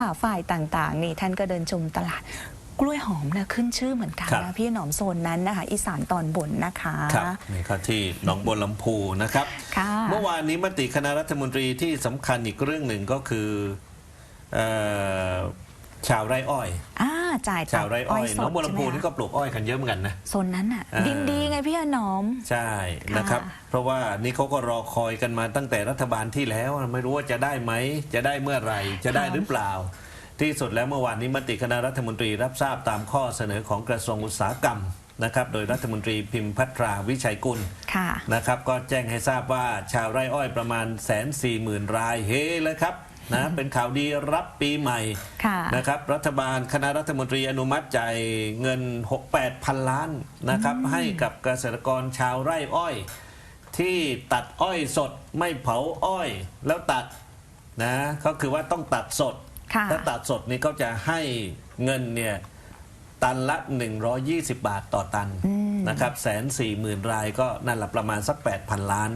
ค่ะฝ่ายต่างๆ นี่ท่านก็เดินชมตลาดกล้วยหอมนะขึ้นชื่อเหมือนกันครับนะพี่หนอมโซนนั้นนะคะ อีสานตอนบนนะคะครับนี่ก็ที่หนองบัวลำพูนะครับค่ะเมื่อวานนี้มติคณะรัฐมนตรีที่สำคัญอีกเรื่องหนึ่งก็คือเอ่อชาวไร่อ้อยอ่า จ่ายตัชาวไร่อ้อยสหนองดบัวลำพูใช่ไหมนี่คะก็ปลูกอ้อยกันเยอะเหมือนกันนะโซนนั้นอะอ่าดินดีไงพี่หนอม ใช่นะครับค่ะเพราะว่านี่เขาก็รอคอยกันมาตั้งแต่รัฐบาลที่แล้ว ไม่รู้ว่าจะได้ไหม จะได้เมื่อไหร่ จะได้หรือเปล่า ที่สุดแล้วเมื่อวานนี้มติคณะรัฐมนตรีรับทราบตามข้อเสนอของกระทรวงอุตสาหกรรมนะครับโดยรัฐมนตรีพิมพ์พัทราวิชัยกุลค่ะนะครับ ก็แจ้งให้ทราบว่าชาวไร่อ้อยประมาณแสนสี่หมื่นรายเฮเลยครับ นะเป็นข่าวดีรับปีใหม่ค่ะนะครับรัฐบาลคณะรัฐมนตรีอนุมัติจ่ายเงิน 68พันล้านนะครับให้กับเกษตรกรชาวไร่อ้อย ที่ตัดอ้อยสดไม่เผาอ้อย แล้วตัดนะก็คือว่าต้องตัดสด ค่ะ ถ้าตัดสดนี่ก็จะให้เงินเนี่ยตันละ 120 บาทต่อตันนะครับแสนสี่หมื่นรายก็นั่นแหละประมาณสัก 8,000 ล้าน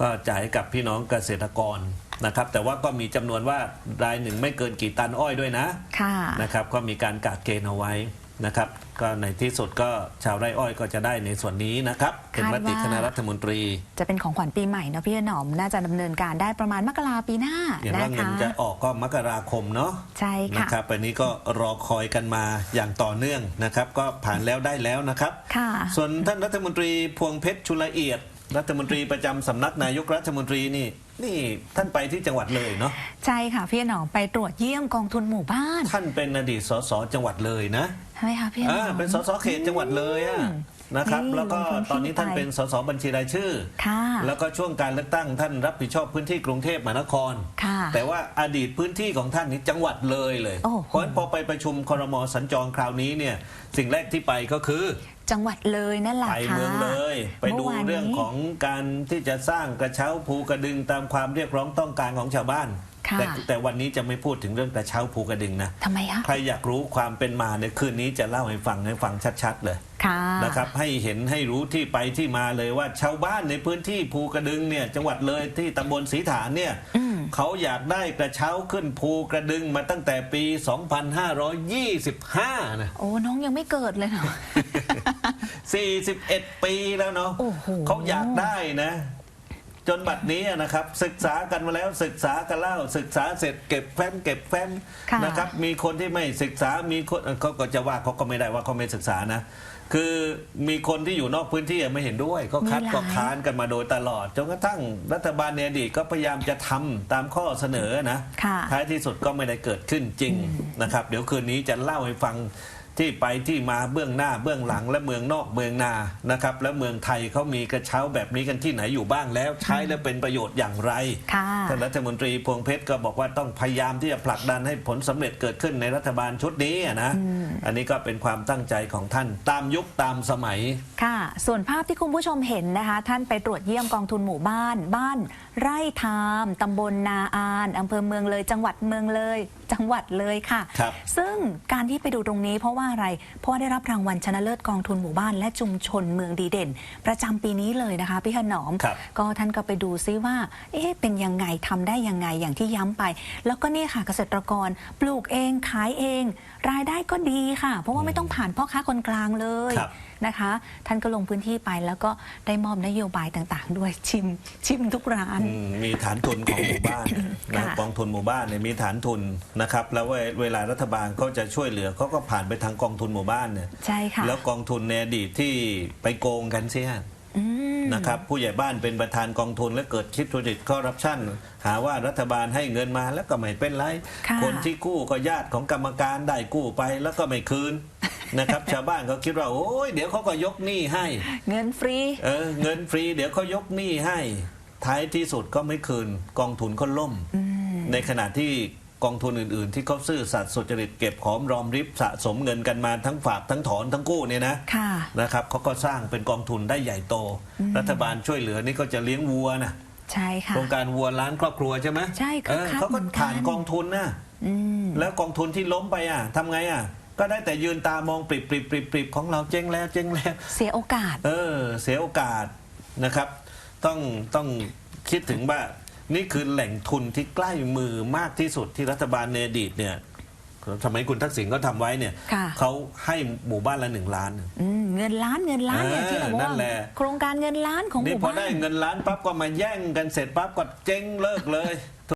ก็จ่ายให้กับพี่น้องเกษตรกร นะครับแต่ว่าก็มีจำนวนว่ารายหนึ่งไม่เกินกี่ตันอ้อยด้วยนะค่ะ นะครับก็มีการกาดเกณฑ์เอาไว้นะครับก็ในที่สุดก็ชาวไร่อ้อยก็จะได้ในส่วนนี้นะครับเป็นมติคณะรัฐมนตรี จะเป็นของขวัญปีใหม่นะพี่หนอม น่าจะดำเนินการได้ประมาณมกราปีหน้าอย่างนะว่าเงินคะ จะออกก็มกราคมเนาะใช่นะค่ะ ครับอันนี้ก็รอคอยกันมาอย่างต่อเนื่องนะครับ ก็ผ่านแล้วได้แล้วนะครับ ค่ะ ส่วนท่านรัฐมนตรีพวงเพชรชุลเอียด รัฐมนตรีประจำสำนักนายกรัฐมนตรีนี่ นี่ท่านไปที่จังหวัดเลยเนาะใช่ค่ะพี่หนอมไปตรวจเยี่ยมกองทุนหมู่บ้านท่านเป็นอดีตสสจังหวัดเลยนะใช่ไหมคะพี่หนอ่าอมเป็นสสเขตจังหวัดเลยอะนะครับ นี่แล้วก็ลงพื้นที่ตอนนี้ท่านไป เป็นสสบัญชีรายชื่อ ค่ะ แล้วก็ช่วงการเลือกตั้งท่านรับผิดชอบพื้นที่กรุงเทพมหานคร ค่ะแต่ว่าอดีตพื้นที่ของท่านนี่จังหวัดเลยเลย โอ้โห เพราะฉะนั้นพอไปประชุมครมสัญจรคราวนี้เนี่ยสิ่งแรกที่ไปก็คือ จังหวัดเลยนั่นแหละไปค่ะ เมืองเลย ไปดูมื่วานนี้เรื่องของการที่จะสร้างกระเช้าภูกระดึงตามความเรียกร้องต้องการของชาวบ้าน ค่ะ แต่แต่วันนี้จะไม่พูดถึงเรื่องกระเช้าภูกระดึงนะ ทำไมคะใครอยากรู้ความเป็นมาในยคืนนี้จะเล่าให้ฟังให้ฟังชัดๆเลยค่ะนะครับ ให้เห็นให้รู้ที่ไปที่มาเลยว่าชาวบ้านในพื้นที่ภูกระดึงเนี่ยจังหวัดเลยที่ตำบลศรีฐานเนี่ย อืม เขาอยากได้กระเช้าขึ้นภูกระดึงมาตั้งแต่ปี 2525 นะ โอ้ น้องยังไม่เกิดเลยเหรอ41 ปีแล้วเนาะโอ้โหเขาอยากได้นะ จนบัดนี้นะครับ ศึกษากันมาแล้วศึกษากันแล้วศึกษาเสร็จเก็บแฟ้มเก็บแฟ้มค่ะ นะครับ มีคนที่ไม่ศึกษามีคนเอ่อเขาก็จะว่าเขาก็ไม่ได้ว่าเขาไม่ศึกษานะ คือมีคนที่อยู่นอกพื้นที่ไม่เห็นด้วย ก็คัดมีหลาย ก็ค้านกันมาโดยตลอดจนกระทั่งรัฐบาลในอดีตก็พยายามจะทำตามข้อเสนอนะ ค่ะ ท้ายที่สุดก็ไม่ได้เกิดขึ้นจริงนะครับ เดี๋ยวคืนนี้จะเล่าให้ฟัง ที่ไปที่มาเบื้องหน้าเบื้องหลังและเมืองนอกเมืองนานะครับ และเมืองไทยเขามีกระเช้าแบบนี้กันที่ไหนอยู่บ้างแล้วใช้แล้วเป็นประโยชน์อย่างไรค่ะท่านรัฐมนตรีพวงเพชรก็บอกว่าต้องพยายามที่จะผลักดันให้ผลสำเร็จเกิดขึ้นในรัฐบาลชุดนี้อะนะ อันนี้ก็เป็นความตั้งใจของท่านตามยุคตามสมัยค่ะ ส่วนภาพที่คุณผู้ชมเห็นนะคะ ท่านไปตรวจเยี่ยมกองทุนหมู่บ้าน บ้าน ไร่ทามตำบลนาอานอำเภอเมืองเลยจังหวัดเมืองเลย จังหวัดเลยค่ะ ครับซึ่งการที่ไปดูตรงนี้เพราะว่าอะไร เพราะว่าได้รับรางวัลชนะเลิศกองทุนหมู่บ้านและชุมชนเมืองดีเด่น ประจำปีนี้เลยนะคะพี่ขนอม ครับ ก็ท่านก็ไปดูซิว่า เอ๊ะเป็นยังไงทำได้ยังไงอย่างที่ย้ำไป แล้วก็เนี่ยค่ะเกษตรกรปลูกเองขายเอง รายได้ก็ดีค่ะ เพราะว่าไม่ต้องผ่านพ่อค้าคนกลางเลยครับ นะคะ ท่านก็ลงพื้นที่ไปแล้วก็ได้มอบนโยบายต่างๆ ด้วยชิมชิมทุกร้าน อืมมีฐานทุนของหมู่บ้านนะค่ะ กองทุนหมู่บ้านเนี่ยมีฐานทุนนะครับแล้วเวเวลารัฐบาลเขาจะช่วยเหลือเขาก็ผ่านไปทางกองทุนหมู่บ้านเนี่ยใช่ค่ะแล้วกองทุนในอดีตที่ไปโกงกันเสียอืมนะครับผู้ใหญ่บ้านเป็นประธานกองทุนแล้วเกิดคิดทุจริตคอร์รัปชันหาว่ารัฐบาลให้เงินมาแล้วก็ไม่เป็นไรค่ะคนที่กู้ก็ญาติของกรรมการได้กู้ไปแล้วก็ไม่คืนนะครับชาวบ้านเขาคิดว่าโอ้ยเดี๋ยวเขาก็ยกหนี้ให้ เงินฟรีเออเงินฟรี เดี๋ยวเขายกหนี้ให้ ท้ายที่สุดก็ไม่คืน กองทุนก็ล่ม ในขณะที่ กองทุนอื่นๆ ที่เขาซื่อสัตย์สุจริตเก็บหอมรอมริบสะสมเงินกันมาทั้งฝากทั้งถอนทั้งกู้เนี่ยนะค่ะนะครับเขาก็สร้างเป็นกองทุนได้ใหญ่โต รัฐบาลช่วยเหลือนี่ก็จะเลี้ยงวัวนะใช่ค่ะโครงการวัวล้านครอบครัวใช่ไหมใช่คึเอกอคักเขาก็เหมือนกันผ่านกองทุนนะอืมแล้วกองทุนที่ล้มไปอะทำไงอะก็ได้แต่ยืนตามองปริบปริบปริบปริบของเราเจ๊งแล้วเจ๊งแล้วเสียโอกาส เออ เสียโอกาสนะครับ ต้องต้องคิดถึงว่า นี่คือแหล่งทุนที่ใกล้มือมากที่สุดที่รัฐบาลในอดีตเนี่ยสมัยคุณทักษิณก็ทำไว้เนี่ยค่ะเขาให้หมู่บ้านละหนึ่งล้าน อืมเงินล้านเงินล้านเนี่ยเออที่เราบอกนั่ว่านแหละ โครงการเงินล้านของหนี่มู่พอบ้าน ได้เงินล้านปั๊บก็มาแย่งกันเสร็จปั๊บก็เจ๊งเลิกเลย